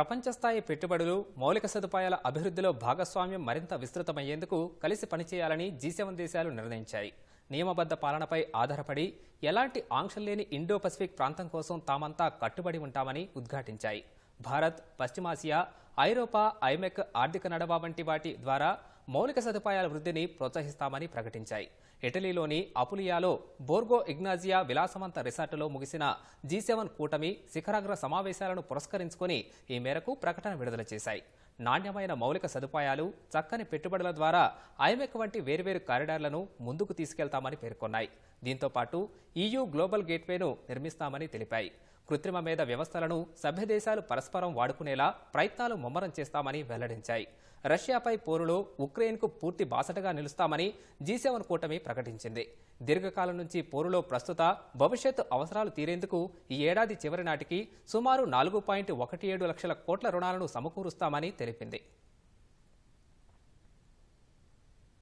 ప్రపంచ స్థాయి పెట్టుబడులు మౌలిక సదుపాయాల అభివృద్ధిలో భాగస్వామ్యం మరింత విస్తృతమయ్యేందుకు కలిసి పనిచేయాలని జీ సెవెన్ దేశాలు నిర్ణయించాయి. నియమబద్ధ పాలనపై ఆధారపడి ఎలాంటి ఆంక్షలు లేని ఇండో పసిఫిక్ ప్రాంతం కోసం తామంతా కట్టుబడి ఉంటామని ఉద్ఘాటించాయి. భారత్ పశ్చిమాసియా ఐరోపా ఐమెక్ ఆర్థిక నడవ వంటి వాటి ద్వారా మౌలిక సదుపాయాల వృద్ధిని ప్రోత్సహిస్తామని ప్రకటించాయి. ఇటలీలోని అపులియాలో బోర్గో ఇగ్నాజియా విలాసవంత రిసార్టులో ముగిసిన జీ సెవెన్ కూటమి శిఖరాగ్ర సమావేశాలను పురస్కరించుకుని ఈ మేరకు ప్రకటన విడుదల చేశాయి. నాణ్యమైన మౌలిక సదుపాయాలు చక్కని పెట్టుబడుల ద్వారా ఐమెక్ వంటి వేర్వేరు కారిడార్లను ముందుకు తీసుకెళ్తామని పేర్కొన్నాయి. దీంతో పాటు ఈయూ గ్లోబల్ గేట్వేను నిర్మిస్తామని తెలిపాయి. కృత్రిమ మేధ వ్యవస్థలను సభ్యదేశాలు పరస్పరం వాడుకునేలా ప్రయత్నాలు ముమ్మరం చేస్తామని వెల్లడించాయి. రష్యాపై పోరులో ఉక్రెయిన్కు పూర్తి బాసటగా నిలుస్తామని జీ సెవెన్ కూటమి ప్రకటించింది. దీర్ఘకాలం నుంచి పోరులో ప్రస్తుత భవిష్యత్తు అవసరాలు తీరేందుకు ఈ ఏడాది చివరి నాటికి సుమారు నాలుగు పాయింట్ ఒకటి ఏడు లక్షల కోట్ల రుణాలను సమకూరుస్తామని తెలిపింది.